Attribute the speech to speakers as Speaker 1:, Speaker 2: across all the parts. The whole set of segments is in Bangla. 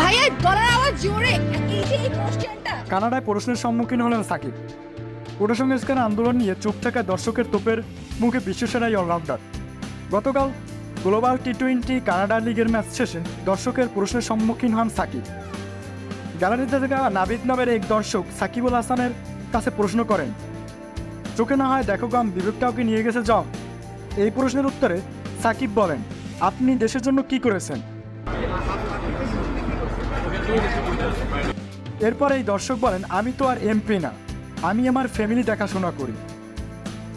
Speaker 1: ভাইয়া, গলার আওয়াজ জোরে। এই এই
Speaker 2: কানাডায় প্রশ্নের সম্মুখীন হলেন সাকিব। কোটা সংস্কার আন্দোলন নিয়ে চুপ থাকা দর্শকের তোপের মুখে বিশ্বসেরাই অলরাউন্ডার। গতকাল গ্লোবাল টি টোয়েন্টি কানাডা লিগের ম্যাচ শেষে দর্শকের প্রশ্নের সম্মুখীন হন সাকিব। গ্যালারিতে থাকা নাবিদ নামের এক দর্শক সাকিবুল হাসানের কাছে প্রশ্ন করেন, চোখে না হয় দেখো গাম বিবেক কাউকে নিয়ে গেছে জম? এই প্রশ্নের উত্তরে সাকিব বলেন, আপনি দেশের জন্য কি করেছেন? এরপর এই দর্শক বলেন, আমি তো আর এমপি না। আমি আমার ফ্যামিলি দেখাশোনা করি।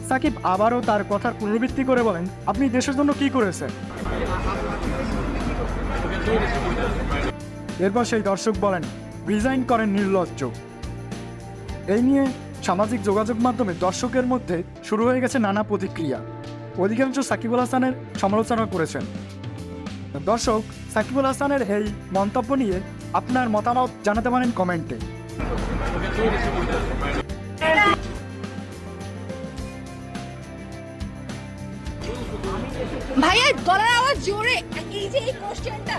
Speaker 2: সাকিব আবারও তার কথার পুনরাবৃত্তি করে বলেন, আপনি দেশের জন্য কি করেছেন? এরপর সেই দর্শক বলেন, রিজাইন করেন নির্লজ্জ। এই নিয়ে সামাজিক যোগাযোগ মাধ্যমে দর্শকের মধ্যে শুরু হয়ে গেছে নানা প্রতিক্রিয়া। অধিকাংশ সাকিবুল হাসানের সমালোচনা করেছেন। দর্শক, সাকিবুল হাসানের এই মন্তব্য নিয়ে আপনার মতামত জানাতে পারেন কমেন্টে।
Speaker 1: ভাইয়া গলার আওয়াজ জোরে। এই যে এই কোশ্চেনটা